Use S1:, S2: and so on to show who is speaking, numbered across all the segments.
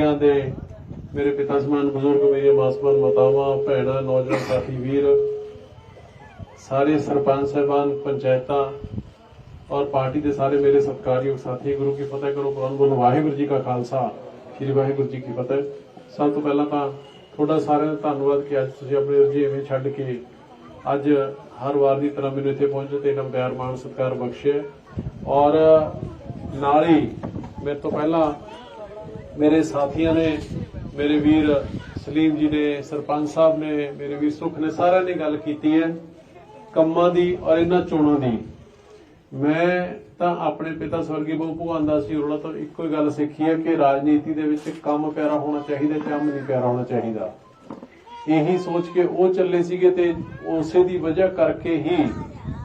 S1: ਆਂ ਦੇ ਮੇਰੇ ਪਿਤਾ ਸਮਾਨ ਬਜ਼ੁਰਗ ਮੇਰੇ ਮਾਸਮਨ ਮਾਤਾਵਾਂ, ਭੈਣਾਂ, ਨੌਜਵਾਨ ਸਾਥੀ, ਵੀਰ, ਸਾਰੇ ਸਰਪੰਚ ਸਾਹਿਬਾਨ, ਪੰਚਾਇਤਾਂ ਔਰ ਪਾਰਟੀ ਦੇ ਸਾਰੇ ਮੇਰੇ ਸਤਿਕਾਰਯੋਗ ਸਾਥੀ, ਗੁਰੂ ਕੀ ਫਤਿਹ ਕਰੋ ਪ੍ਰਣ ਬੋਲੋ, ਵਾਹਿਗੁਰੂ ਜੀ ਕਾ ਖਾਲਸਾ, ਸ੍ਰੀ ਵਾਹਿਗੁਰੂ ਜੀ ਕੀ ਫਤਿਹ। ਸਭ ਤੋਂ ਪਹਿਲਾਂ ਤਾਂ ਤੁਹਾਡਾ ਸਾਰਿਆਂ ਦਾ ਧੰਨਵਾਦ ਕਿ ਅੱਜ ਤੁਸੀਂ ਆਪਣੇ ਰਜੀਵੇਂ ਛੱਡ ਕੇ ਅੱਜ ਹਰ ਵਾਰ ਦੀ ਤਰ੍ਹਾਂ ਮੈਨੂੰ ਇੱਥੇ ਪਹੁੰਚੇ ਤੇ ਇੰਨਾ ਪਿਆਰ ਮਾਣ ਸਤਿਕਾਰ ਬਖਸ਼ਿਆ। ਔਰ ਨਾਲ ਹੀ ਮੇਰੇ ਤੋਂ ਪਹਿਲਾਂ ਮੇਰੇ ਸਾਥੀਆਂ ਨੇ, ਮੇਰੇ ਵੀਰ ਸਲੀਮ ਜੀ ਨੇ, ਸਰਪੰਚ ਸਾਹਿਬ ਨੇ, ਮੇਰੇ ਵੀਰ ਸੁਖ ਨੇ ਸਾਰਿਆਂ ਨੇ ਗੱਲ ਕੀਤੀ ਹੈ ਕੰਮਾਂ ਦੀ ਔਰ ਇਹਨਾਂ ਚੋਣਾਂ ਦੀ। ਮੈਂ ਤਾਂ ਆਪਣੇ ਪਿਤਾ ਸਵਰਗੀ ਬਹੁ ਭਗਵਾਨ ਦਾਸ ਜੀ ਹੋਰਾਂ ਤੋਂ ਇੱਕੋ ਹੀ ਗੱਲ ਸਿੱਖੀ ਹੈ ਕਿ ਰਾਜਨੀਤੀ ਦੇ ਵਿੱਚ ਕੰਮ ਪਿਆਰਾ ਹੋਣਾ ਚਾਹੀਦਾ, ਕੰਮ ਨਹੀਂ ਪਿਆਰਾ ਹੋਣਾ ਚਾਹੀਦਾ। ਇਹੀ ਸੋਚ ਕੇ ਉਹ ਚੱਲੇ ਸੀਗੇ ਤੇ ਉਸੇ ਦੀ ਵਜ੍ਹਾ ਕਰਕੇ ਹੀ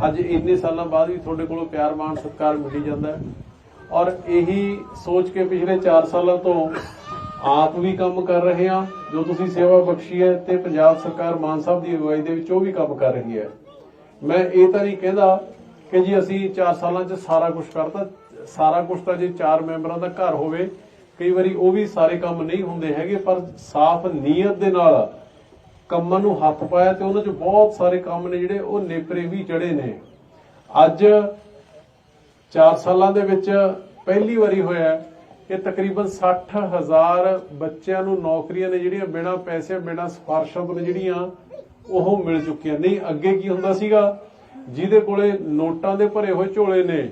S1: ਅੱਜ ਇੰਨੇ ਸਾਲਾਂ ਬਾਅਦ ਵੀ ਤੁਹਾਡੇ ਕੋਲੋਂ ਪਿਆਰ ਮਾਣ, ਸਤਿਕਾਰ ਮਿਲੀ ਜਾਂਦਾ ਹੈ। ਔਰ ਇਹੀ ਸੋਚ ਕੇ ਪਿਛਲੇ 4 ਸਾਲਾਂ ਤੋਂ ਆਪ ਵੀ ਕੰਮ ਕਰ ਰਹੇ ਹਾਂ, ਜੋ ਤੁਸੀਂ ਸੇਵਾ ਬਖਸ਼ੀ ਹੈ ਤੇ ਪੰਜਾਬ ਸਰਕਾਰ ਮਾਨ ਸਾਹਿਬ ਦੀ ਅਗਵਾਈ ਦੇ ਵਿੱਚ ਉਹ ਵੀ ਕੰਮ ਕਰ ਰਹੀ ਹੈ। ਮੈਂ ਇਹ ਤਾਂ ਨਹੀਂ ਕਹਿੰਦਾ ਕਿ ਜੀ ਅਸੀਂ 4 ਸਾਲਾਂ 'ਚ ਸਾਰਾ ਕੁਝ ਕਰਤਾ, ਸਾਰਾ ਕੁਝ ਤਾਂ ਜੇ 4 ਮੈਂਬਰਾਂ ਦਾ ਘਰ ਹੋਵੇ, ਕਈ ਵਾਰੀ ਉਹ ਵੀ ਸਾਰੇ ਕੰਮ ਨਹੀਂ ਹੁੰਦੇ ਹੈਗੇ, ਪਰ ਸਾਫ਼ ਨੀਅਤ ਦੇ ਨਾਲ ਕੰਮਾਂ ਨੂੰ ਹੱਥ ਪਾਇਆ ਤੇ ਉਹਨਾਂ 'ਚ ਬਹੁਤ ਸਾਰੇ ਕੰਮ ਨੇ ਜਿਹੜੇ ਉਹ ਨੇਪਰੇ ਵੀ ਚੜੇ ਨੇ। ਅੱਜ 4 ਸਾਲਾਂ ਦੇ ਵਿੱਚ ਪਹਿਲੀ ਵਾਰੀ ਹੋਇਆ ਕਿ ਤਕਰੀਬਨ 60000 ਬੱਚਿਆਂ ਨੂੰ ਨੌਕਰੀਆਂ ਨੇ ਜਿਹੜੀਆਂ ਬਿਨਾਂ ਪੈਸੇ ਬਿਨਾਂ ਸਿਫਾਰਸ਼ਾਂ ਤੋਂ ਨੇ ਜਿਹੜੀਆਂ ਉਹ ਮਿਲ ਚੁੱਕੀਆਂ। ਨਹੀਂ, ਅੱਗੇ ਕੀ ਹੁੰਦਾ ਸੀਗਾ? ਜਿਹਦੇ ਕੋਲੇ ਨੋਟਾਂ ਦੇ ਭਰੇ ਹੋਏ ਝੋਲੇ ਨੇ,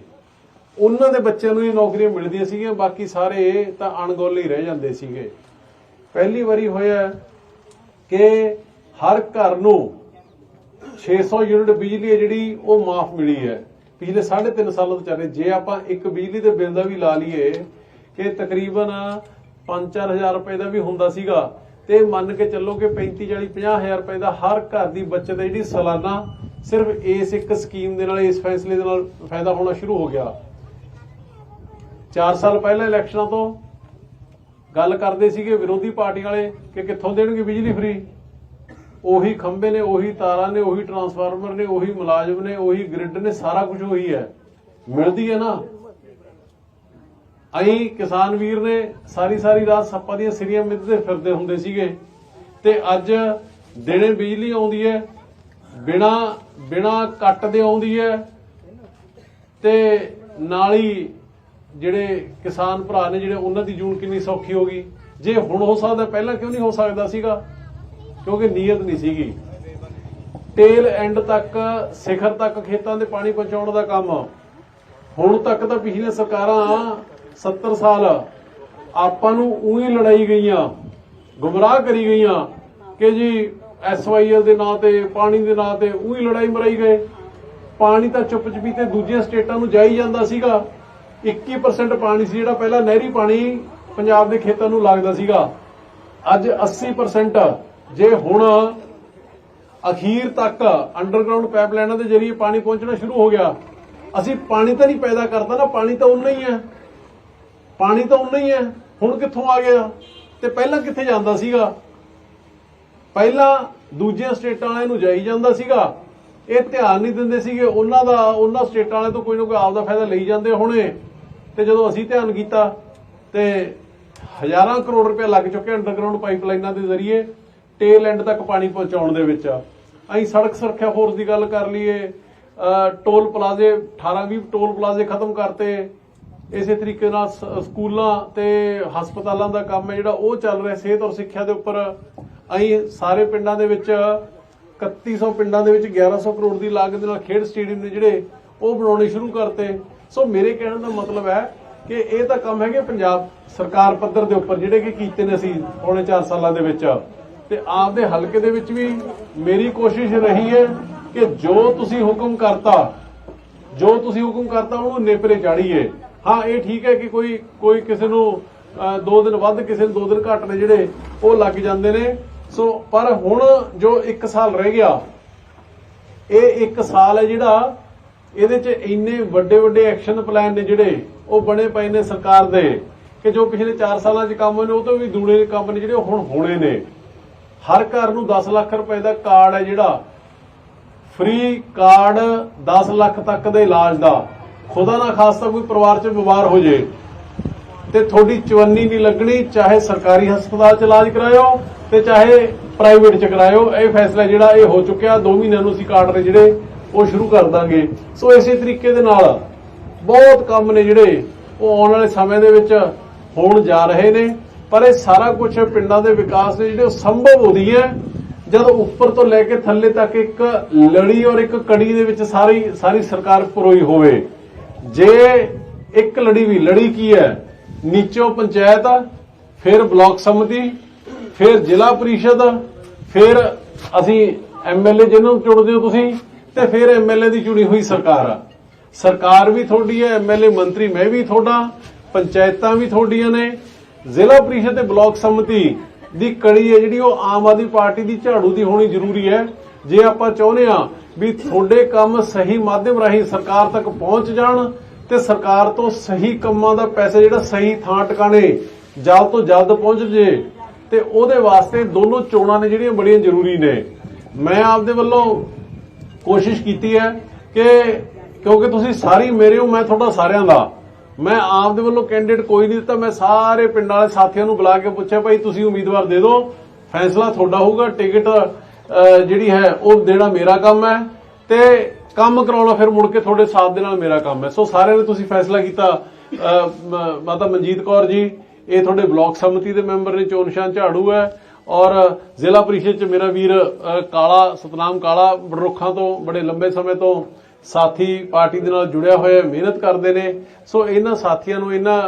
S1: ਉਹਨਾਂ ਦੇ ਬੱਚਿਆਂ ਨੂੰ ਹੀ ਨੌਕਰੀਆਂ ਮਿਲਦੀਆਂ ਸੀਗੀਆਂ, ਬਾਕੀ ਸਾਰੇ ਤਾਂ ਅਣਗੌਲੇ ਹੀ ਰਹਿ ਜਾਂਦੇ ਸੀਗੇ। ਪਹਿਲੀ ਵਾਰੀ ਹੋਇਆ ਕਿ ਹਰ ਘਰ ਨੂੰ 600 ਯੂਨਿਟ ਬਿਜਲੀ ਹੈ ਜਿਹੜੀ ਉਹ ਮਾਫ ਮਿਲੀ ਹੈ। ਪਿਛਲੇ 3.5 ਸਾਲਾਂ ਤੋਂ ਚੱਲ ਰਹੀ। ਜੇ ਆਪਾਂ ਇੱਕ ਬਿਜਲੀ ਦੇ ਬਿੱਲ ਦਾ ਵੀ ਲਾ ਲਈਏ ਕਿ ਤਕਰੀਬਨ 5-4000 ਰੁਪਏ ਦਾ ਵੀ ਹੁੰਦਾ ਸੀਗਾ ਤੇ ਮੰਨ ਕੇ ਚੱਲੋ ਕਿ 35 40 50000 ਰੁਪਏ ਦਾ ਹਰ ਘਰ ਦੀ ਬੱਚਤ ਜਿਹੜੀ ਸਾਲਾਨਾ ਸਿਰਫ ਇਸ ਇੱਕ ਸਕੀਮ ਦੇ ਨਾਲ, ਇਸ ਫੈਸਲੇ ਦੇ ਨਾਲ ਫਾਇਦਾ ਹੋਣਾ ਸ਼ੁਰੂ ਹੋ ਗਿਆ। 4 ਸਾਲ ਪਹਿਲਾਂ ਇਲੈਕਸ਼ਨਾਂ ਤੋਂ ਗੱਲ ਕਰਦੇ ਸੀਗੇ ਵਿਰੋਧੀ ਪਾਰਟੀ ਵਾਲੇ ਕਿ ਕਿੱਥੋਂ ਦੇਣਗੇ ਬਿਜਲੀ ਫ੍ਰੀ ਉਹੀ ਖੰਭੇ ਨੇ, ਉਹੀ ਤਾਰਾਂ ਨੇ, ਉਹੀ ਟਰਾਂਸਫਾਰਮਰ ਨੇ, ਉਹੀ ਮੁਲਾਜ਼ਮ ਨੇ, ਉਹੀ ਗ੍ਰਿਡ ਨੇ, ਸਾਰਾ ਕੁਝ ਉਹੀ ਹੈ। ਮਿਲਦੀ ਹੈ ਨਾ? ਅਹੀਂ ਕਿਸਾਨ ਵੀਰ ਨੇ ਸਾਰੀ ਸਾਰੀ ਰਾਤ ਸੱਪਾਂ ਦੀਆਂ ਸਿਰੀਆਂ ਮਿੱਧਦੇ ਫਿਰਦੇ ਹੁੰਦੇ ਸੀਗੇ ਤੇ ਅੱਜ ਦਿਨੇ ਬਿਜਲੀ ਆਉਂਦੀ ਹੈ, ਬਿਨਾ ਬਿਨਾ ਕੱਟ ਦੇ ਆਉਂਦੀ ਹੈ ਤੇ ਨਾਲ ਹੀ ਜਿਹੜੇ ਕਿਸਾਨ ਭਰਾ ਨੇ ਜਿਹੜੇ ਉਹਨਾਂ ਦੀ ਜੂਨ ਕਿੰਨੀ ਸੌਖੀ ਹੋ ਗਈ। ਜੇ ਹੁਣ ਹੋ ਸਕਦਾ, ਪਹਿਲਾਂ ਕਿਉਂ ਨਹੀਂ ਹੋ ਸਕਦਾ ਸੀਗਾ? ਕਿਉਂਕਿ ਨੀਅਤ ਨਹੀਂ ਸੀਗੀ। ਟੇਲ ਐਂਡ ਤੱਕ, ਸਿਖਰ ਤੱਕ ਖੇਤਾਂ ਦੇ ਪਾਣੀ ਪਹੁੰਚਾਉਣ ਦਾ ਕੰਮ। ਹੁਣ ਤੱਕ ਤਾਂ ਪਿਛਲੀਆਂ ਸਰਕਾਰਾਂ 70 ਸਾਲ ਆਪਾਂ ਨੂੰ ਉਹੀ ਲੜਾਈ ਗਈਆਂ, ਗੁੰਮਰਾਹ ਕਰੀ ਗਈਆਂ ਕਿ ਜੀ ਐਸਵਾਈਐਲ ਦੇ ਨਾਂ ਤੇ, ਪਾਣੀ ਦੇ ਨਾਂ ਤੇ ਉਹੀ ਲੜਾਈ ਮਰਾਈ ਗਏ। ਪਾਣੀ ਤਾਂ ਚੁੱਪ ਚਪੀਤੇ ਦੂਜੀਆਂ ਸਟੇਟਾਂ ਨੂੰ ਜਾਈ ਜਾਂਦਾ ਸੀਗਾ। 21% ਪਾਣੀ ਸੀ ਜਿਹੜਾ ਪਹਿਲਾਂ ਨਹਿਰੀ ਪਾਣੀ ਪੰਜਾਬ ਦੇ ਖੇਤਾਂ ਨੂੰ ਲੱਗਦਾ ਸੀਗਾ। ਅੱਜ 80% ਜੇ ਹੁਣ ਅਖੀਰ ਤੱਕ ਅੰਡਰਗਰਾਉਂਡ ਪਾਈਪਲਾਈਨਾਂ ਦੇ ਜ਼ਰੀਏ ਪਾਣੀ ਪਹੁੰਚਣਾ ਸ਼ੁਰੂ ਹੋ ਗਿਆ, ਅਸੀਂ ਪਾਣੀ ਤਾਂ ਨਹੀਂ ਪੈਦਾ ਕਰਦਾ ਨਾ, ਪਾਣੀ ਤਾਂ ਉਨਾ ਹੀ ਹੈ। ਪਾਣੀ ਤਾਂ ਉਨਾ ਹੀ ਹੈ। ਹੁਣ ਕਿੱਥੋਂ ਆ ਗਿਆ? ਤੇ ਪਹਿਲਾਂ ਕਿੱਥੇ ਜਾਂਦਾ ਸੀਗਾ? ਪਹਿਲਾਂ ਦੂਜੀਆਂ ਸਟੇਟਾਂ ਵਾਲਿਆਂ ਨੂੰ ਜਾਈ ਜਾਂਦਾ ਸੀਗਾ। ਇਹ ਧਿਆਨ ਨਹੀਂ ਦਿੰਦੇ ਸੀਗੇ, ਉਹਨਾਂ ਦਾ, ਉਹਨਾਂ ਸਟੇਟਾਂ ਵਾਲੇ ਤੋਂ ਕੋਈ ਨਾ ਕੋਈ ਆਪਦਾ ਫਾਇਦਾ ਲਈ ਜਾਂਦੇ ਹੋਣੇ। ਤੇ ਜਦੋਂ ਅਸੀਂ ਧਿਆਨ ਕੀਤਾ, ਤੇ ਹਜ਼ਾਰਾਂ ਕਰੋੜ ਰੁਪਏ ਲੱਗ ਚੁੱਕੇ ਅੰਡਰਗਰਾਉਂਡ ਪਾਈਪਲਾਈਨਾਂ ਦੇ ਜ਼ਰੀਏ। ਟੇਲ ਐਂਡ ਤੱਕ ਪਾਣੀ ਪਹੁੰਚਾਉਣ ਦੇ ਵਿੱਚ। ਅਸੀਂ ਸੜਕ ਸੁਰੱਖਿਆ ਫੋਰਸ ਦੀ ਗੱਲ ਕਰ ਲਈਏ ਟੋਲ ਪਲਾਜ਼ੇ 18 20 ਟੋਲ ਪਲਾਜ਼ੇ ਖਤਮ ਕਰਤੇ। ਇਸੇ ਤਰੀਕੇ ਨਾਲ ਸਕੂਲਾਂ ਤੇ ਹਸਪਤਾਲਾਂ ਦਾ ਕੰਮ ਹੈ ਜਿਹੜਾ ਉਹ ਚੱਲ ਰਿਹਾ ਸਿਹਤ ਔਰ ਸਿੱਖਿਆ ਦੇ ਉੱਪਰ। ਅਸੀਂ ਸਾਰੇ ਪਿੰਡਾਂ ਦੇ ਵਿੱਚ 3100 ਪਿੰਡਾਂ ਦੇ ਵਿੱਚ 1100 ਕਰੋੜ ਦੀ ਲਾਗਤ ਨਾਲ ਖੇਡ ਸਟੇਡੀਅਮ ਨੇ ਜਿਹੜੇ ਉਹ ਬਣਾਉਣੇ ਸ਼ੁਰੂ ਕਰਤੇ। ਸੋ ਮੇਰੇ ਕਹਿਣ ਦਾ ਮਤਲਬ ਹੈ ਕਿ ਇਹ ਤਾਂ ਕੰਮ ਹੈਗੇ ਪੰਜਾਬ ਸਰਕਾਰ ਪੱਧਰ ਦੇ ਉੱਪਰ ਜਿਹੜੇ ਕਿ ਕੀਤੇ ਨੇ ਅਸੀਂ ਪੌਣੇ 4 ਸਾਲਾਂ ਦੇ ਵਿੱਚ। ਤੇ ਆਪਦੇ ਹਲਕੇ ਦੇ ਵਿੱਚ ਵੀ ਮੇਰੀ ਕੋਸ਼ਿਸ਼ ਰਹੀ ਹੈ ਕਿ ਜੋ ਤੁਸੀਂ ਹੁਕਮ ਕਰਤਾ, ਜੋ ਤੁਸੀਂ ਹੁਕਮ ਕਰਤਾ, ਉਹਨੂੰ ਨੇਪਰੇ ਚਾੜੀਏ। ਹਾਂ, ਇਹ ਠੀਕ ਹੈ ਕਿ ਕੋਈ ਕੋਈ ਕਿਸੇ ਨੂੰ ਦੋ ਦਿਨ ਵੱਧ, ਕਿਸੇ ਨੂੰ ਦੋ ਦਿਨ ਘੱਟ ਨੇ ਜਿਹੜੇ, ਉਹ ਲੱਗ ਜਾਂਦੇ ਨੇ। ਸੋ, ਪਰ ਹੁਣ ਜੋ 1 ਸਾਲ ਰਹਿ ਗਿਆ, ਇਹ 1 ਸਾਲ ਹੈ ਜਿਹੜਾ ਇਹਦੇ ਚ ਇੰਨੇ ਵੱਡੇ ਵੱਡੇ ਐਕਸ਼ਨ ਪਲਾਨ ਨੇ ਜਿਹੜੇ, ਉਹ ਬਣੇ ਪਏ ਨੇ ਸਰਕਾਰ ਦੇ। ਕਿ ਜੋ ਪਿਛਲੇ 4 ਸਾਲਾਂ 'ਚ ਕੰਮ ਹੋਏ ਨੇ, ਉਹ ਤੋਂ ਵੀ ਦੂਣੇ ਕੰਮ ਨੇ ਜਿਹੜੇ, ਉਹ ਹੁਣ ਹੋਣੇ ਨੇ। ਹਰ ਘਰ ਨੂੰ 10 ਲੱਖ ਰੁਪਏ ਦਾ ਕਾਰਡ ਹੈ ਜਿਹੜਾ। ਫ੍ਰੀ ਕਾਰਡ 10 ਲੱਖ ਤੱਕ ਦੇ ਇਲਾਜ ਦਾ। ਖੁਦਾ ਨਾ ਖਾਸਤਾ ਕੋਈ ਪਰਿਵਾਰ 'ਚ ਬਿਮਾਰ ਹੋ ਜੇ। ਤੇ ਤੁਹਾਡੀ ਚਵੰਨੀ ਨਹੀਂ ਲੱਗਣੀ, ਚਾਹੇ ਸਰਕਾਰੀ ਹਸਪਤਾਲ ਚ ਇਲਾਜ ਕਰਾਇਓ ਤੇ ਚਾਹੇ ਪ੍ਰਾਈਵੇਟ ਚ ਕਰਾਇਓ, ਇਹ ਫੈਸਲਾ ਜਿਹੜਾ ਇਹ ਹੋ ਚੁੱਕਿਆ 2 ਮਹੀਨਿਆਂ ਨੂੰ ਅਸੀਂ ਕਾਰਡ ਨੇ ਜਿਹੜੇ ਉਹ ਸ਼ੁਰੂ ਕਰ ਦਾਂਗੇ। ਸੋ ਇਸੇ ਤਰੀਕੇ ਦੇ ਨਾਲ ਬਹੁਤ ਕੰਮ ਨੇ ਜਿਹੜੇ ਉਹ ਆਉਣ ਵਾਲੇ ਸਮੇਂ ਦੇ ਵਿੱਚ ਹੋਣ ਜਾ ਰਹੇ ਨੇ। ਪਰ ਇਹ ਸਾਰਾ ਕੁਝ ਪਿੰਡਾਂ ਦੇ ਵਿਕਾਸ ਦੇ ਜਿਹੜੇ ਉਹ ਸੰਭਵ ਹੁੰਦੀ ਹੈ, ਜਦੋਂ ਉੱਪਰ ਤੋਂ ਲੈ ਕੇ ਥੱਲੇ ਤੱਕ ਇੱਕ ਲੜੀ ਔਰ ਇੱਕ ਕੜੀ ਦੇ ਵਿੱਚ ਸਾਰੀ ਸਾਰੀ ਸਰਕਾਰ ਪਰੋਈ ਹੋਵੇ। ਜੇ ਇੱਕ ਲੜੀ ਵੀ, ਲੜੀ ਕੀ ਹੈ? ਨੀਚੋਂ ਪੰਚਾਇਤ ਫਿਰ ਬਲਾਕ ਸਮਿਤੀ, ਫਿਰ ਜ਼ਿਲ੍ਹਾ ਪਰਿਸ਼ਦ, ਫਿਰ ਅਸੀਂ ਐਮਐਲਏ ਜਿਹਨੂੰ ਚੁਣਦੇ ਹੋ ਤੁਸੀਂ, ਤੇ ਫਿਰ ਐਮਐਲਏ ਦੀ ਚੁਣੀ ਹੋਈ ਸਰਕਾਰ ਆ। ਸਰਕਾਰ ਵੀ ਤੁਹਾਡੀ ਹੈ ਐਮਐਲਏ ਮੰਤਰੀ ਮੈਂ ਵੀ ਤੁਹਾਡਾ, ਪੰਚਾਇਤਾਂ ਵੀ ਤੁਹਾਡੀਆਂ ਨੇ ਜ਼ਿਲ੍ਹਾ ਪ੍ਰੀਸ਼ਦ ਤੇ ਬਲਾਕ ਸੰਮਤੀ ਦੀ ਕੜੀ ਹੈ ਜਿਹੜੀ ਉਹ ਆਮ ਆਦਮੀ ਪਾਰਟੀ ਦੀ ਝਾੜੂ ਦੀ ਹੋਣੀ ਜ਼ਰੂਰੀ ਹੈ। ਜੇ ਆਪਾਂ ਚਾਹੁੰਦੇ ਆ ਵੀ ਤੁਹਾਡੇ ਕੰਮ ਸਹੀ ਮਾਧਿਅਮ ਰਾਹੀਂ ਸਰਕਾਰ ਤੱਕ ਪਹੁੰਚ ਜਾਣ ਤੇ ਸਰਕਾਰ ਤੋਂ ਸਹੀ ਕੰਮਾਂ ਦਾ ਪੈਸਾ ਜਿਹੜਾ ਸਹੀ ਥਾਂ ਟਿਕਾਣੇ ਜਲਦ ਤੋਂ ਜਲਦ ਪਹੁੰਚ ਜੇ ਤੇ ਉਹਦੇ ਵਾਸਤੇ ਦੋਨੋਂ ਚੋਣਾਂ ਨੇ ਜਿਹੜੀਆਂ ਬੜੀਆਂ ਜ਼ਰੂਰੀ ਨੇ। ਮੈਂ ਆਪਦੇ ਵੱਲੋਂ ਕੋਸ਼ਿਸ਼ ਕੀਤੀ ਹੈ ਕਿ ਕਿਉਂਕਿ ਤੁਸੀਂ ਸਾਰੀ ਮੇਰੇ ਹੋ, ਮੈਂ ਤੁਹਾਡਾ ਸਾਰਿਆਂ ਦਾ। ਮੈਂ ਆਪ ਦੇ ਵੱਲੋਂ ਕੈਂਡੀਡੇਟ ਕੋਈ ਨਹੀਂ ਦਿੱਤਾ, ਮੈਂ ਸਾਰੇ ਪਿੰਡ ਵਾਲੇ ਸਾਥੀਆਂ ਨੂੰ ਬੁਲਾ ਕੇ ਪੁੱਛਿਆ, ਭਾਈ, ਤੁਸੀਂ ਉਮੀਦਵਾਰ ਦੇ ਦਿਓ, ਫੈਸਲਾ ਤੁਹਾਡਾ ਹੋਊਗਾ, ਟਿਕਟ ਜਿਹੜੀ ਹੈ, ਉਹ ਦੇਣਾ ਮੇਰਾ ਕੰਮ ਹੈ ਤੇ ਕੰਮ ਕਰਾਉਣਾ ਫਿਰ ਮੁੜ ਕੇ ਤੁਹਾਡੇ ਸਾਥ ਦੇ ਨਾਲ ਮੇਰਾ ਕੰਮ ਹੈ। ਸੋ ਸਾਰਿਆਂ ਨੇ ਤੁਸੀਂ ਫੈਸਲਾ ਕੀਤਾ ਮਾਤਾ ਮਨਜੀਤ ਕੌਰ ਜੀ, ਇਹ ਤੁਹਾਡੇ ਬਲਾਕ ਸਮਿਤੀ ਦੇ ਮੈਂਬਰ ਨੇ, ਚੋਣ ਨਿਸ਼ਾਨ ਝਾੜੂ ਹੈ ਔਰ ਜ਼ਿਲ੍ਹਾ ਪ੍ਰੀਸ਼ਦ ਚ ਮੇਰਾ ਵੀਰ ਕਾਲਾ, ਸਤਨਾਮ ਕਾਲਾ ਬੜਰੁੱਖਾਂ ਤੋਂ, ਬੜੇ ਲੰਬੇ ਸਮੇਂ ਤੋਂ ਸਾਥੀ ਪਾਰਟੀ ਦੇ ਨਾਲ ਜੁੜਿਆ ਹੋਇਆ, ਮਿਹਨਤ ਕਰਦੇ ਨੇ। ਸੋ ਇਹਨਾਂ ਸਾਥੀਆਂ ਨੂੰ, ਇਹਨਾਂ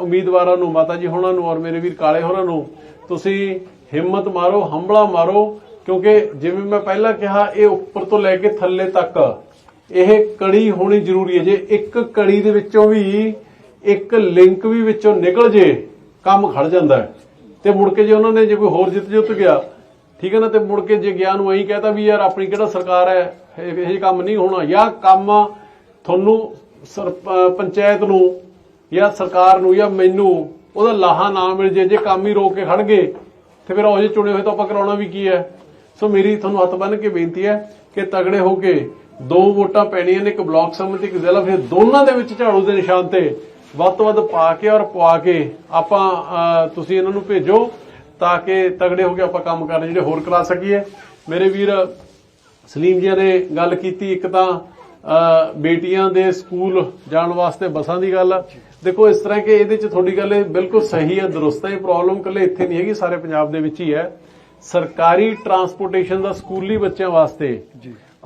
S1: ਉਮੀਦਵਾਰਾਂ ਨੂੰ, ਮਾਤਾ ਜੀ ਹੋਣਾ ਨੂੰ ਔਰ ਮੇਰੇ ਵੀਰ ਕਾਲੇ ਹੋਰਾਂ ਨੂੰ, ਤੁਸੀਂ ਹਿੰਮਤ ਮਾਰੋ, ਹੰਬਲਾ ਮਾਰੋ, ਕਿਉਂਕਿ ਜਿਵੇਂ ਮੈਂ ਪਹਿਲਾਂ ਕਿਹਾ, ਇਹ ਉੱਪਰ ਤੋਂ ਲੈ ਕੇ ਥੱਲੇ ਤੱਕ, ਇਹ ਕੜੀ ਹੋਣੀ ਜ਼ਰੂਰੀ ਹੈ। ਜੇ ਇੱਕ ਕੜੀ ਦੇ ਵਿੱਚੋਂ ਵੀ, ਇੱਕ ਲਿੰਕ ਵੀ ਵਿੱਚੋਂ ਨਿਕਲ ਜੇ, ਕੰਮ ਖੜ ਜਾਂਦਾ ਹੈ। ਤੇ ਮੁੜ ਕੇ ਜੇ ਉਹਨਾਂ ਨੇ ਜੇ ਕੋਈ ਹੋਰ ਜਿੱਤ ਜੁੱਤ ਗਿਆ, ਠੀਕ ਹੈ ਨਾ, ਤੇ ਮੁੜ ਕੇ ਜੇ ਗਿਆ ਨੂੰ ਐਂ ਕਹਤਾ ਵੀ ਯਾਰ ਆਪਣੀ ਕਿਹੜਾ ਸਰਕਾਰ ਹੈ ਇਹ ਇਹ ਕੰਮ ਨਹੀਂ ਹੋਣਾ। ਜਾਂ ਕੰਮ ਤੁਹਾਨੂੰ ਸਰ- ਪੰਚਾਇਤ ਨੂੰ ਜਾਂ ਸਰਕਾਰ ਨੂੰ ਜਾਂ ਮੈਨੂੰ ਉਹਦਾ ਲਾਹਾ ਨਾ ਮਿਲ ਜੇ ਜੇ ਕੰਮ ਹੀ ਰੋਕ ਕੇ ਖੜ ਤੇ ਫਿਰ ਉਹ ਜਿਹੇ ਚੁਣੇ ਹੋਏ ਤਾਂ ਆਪਾਂ ਕਰਾਉਣਾ ਵੀ ਕੀ ਹੈ? ਸੋ ਮੇਰੀ ਤੁਹਾਨੂੰ ਹੱਥ ਬੰਨ ਕੇ ਬੇਨਤੀ ਹੈ ਕਿ ਤਗੜੇ ਹੋ ਕੇ ਦੋ ਵੋਟਾਂ ਪੈਣੀਆਂ ਨੇ, ਇੱਕ ਬਲਾਕ ਸਮਿਤੀ, ਇੱਕ ਜ਼ਿਲ੍ਹਾ ਫਿਰ ਦੋਨਾਂ ਦੇ ਵਿੱਚ ਝਾੜੂ ਦੇ ਨਿਸ਼ਾਨ ਤੇ ਵੱਧ ਤੋਂ ਵੱਧ ਪਾ ਕੇ ਔਰ ਪਵਾ ਕੇ ਆਪਾਂ ਤੁਸੀਂ ਇਹਨਾਂ ਨੂੰ ਭੇਜੋ ਤਾਂ ਕਿ ਤਗੜੇ ਹੋ ਕੇ ਆਪਾਂ ਕੰਮ ਕਰਨੇ ਜਿਹੜੇ ਹੋਰ ਕਰਾ ਸਕੀਏ। ਮੇਰੇ ਵੀਰ ਸਲੀਮ ਜੀ ਨੇ ਗੱਲ ਕੀਤੀ ਇੱਕ ਤਾਂ ਬੇਟੀਆਂ ਦੇ ਸਕੂਲ ਜਾਣ ਵਾਸਤੇ ਬੱਸਾਂ ਦੀ ਗੱਲ। ਦੇਖੋ ਇਸ ਤਰ੍ਹਾਂ ਕਿ ਇਹਦੇ ਚ ਤੁਹਾਡੀ ਗੱਲ ਬਿਲਕੁਲ ਸਹੀ ਹੈ ਦਰੁਸਤ ਹੈ ਇਹ ਪ੍ਰੋਬਲਮ ਕੱਲੇ ਇੱਥੇ ਨਹੀਂ ਹੈਗੀ ਸਾਰੇ ਪੰਜਾਬ ਦੇ ਵਿੱਚ ਹੀ ਹੈ। ਸਰਕਾਰੀ ਟਰਾਂਸਪੋਰਟੇਸ਼ਨ ਦਾ ਸਕੂਲੀ ਬੱਚਿਆਂ ਵਾਸਤੇ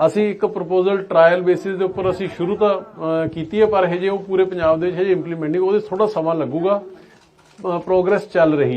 S1: ਅਸੀਂ ਇੱਕ ਪ੍ਰਪੋਜ਼ਲ ਟ੍ਰਾਇਲ ਬੇਸਿਸ ਦੇ ਉੱਪਰ ਅਸੀਂ ਸ਼ੁਰੂ ਤਾਂ ਕੀਤੀ ਹੈ ਪਰ ਹਜੇ ਉਹ ਪੂਰੇ ਪੰਜਾਬ ਦੇ ਵਿੱਚ ਹਜੇ ਇੰਪਲੀਮੈਂਟ ਨਹੀਂ ਉਹਦੇ ਥੋੜਾ ਸਮਾਂ ਲੱਗੂਗਾ। ਪ੍ਰੋਗਰੈਸ ਚੱਲ ਰਹੀ ਹੈ।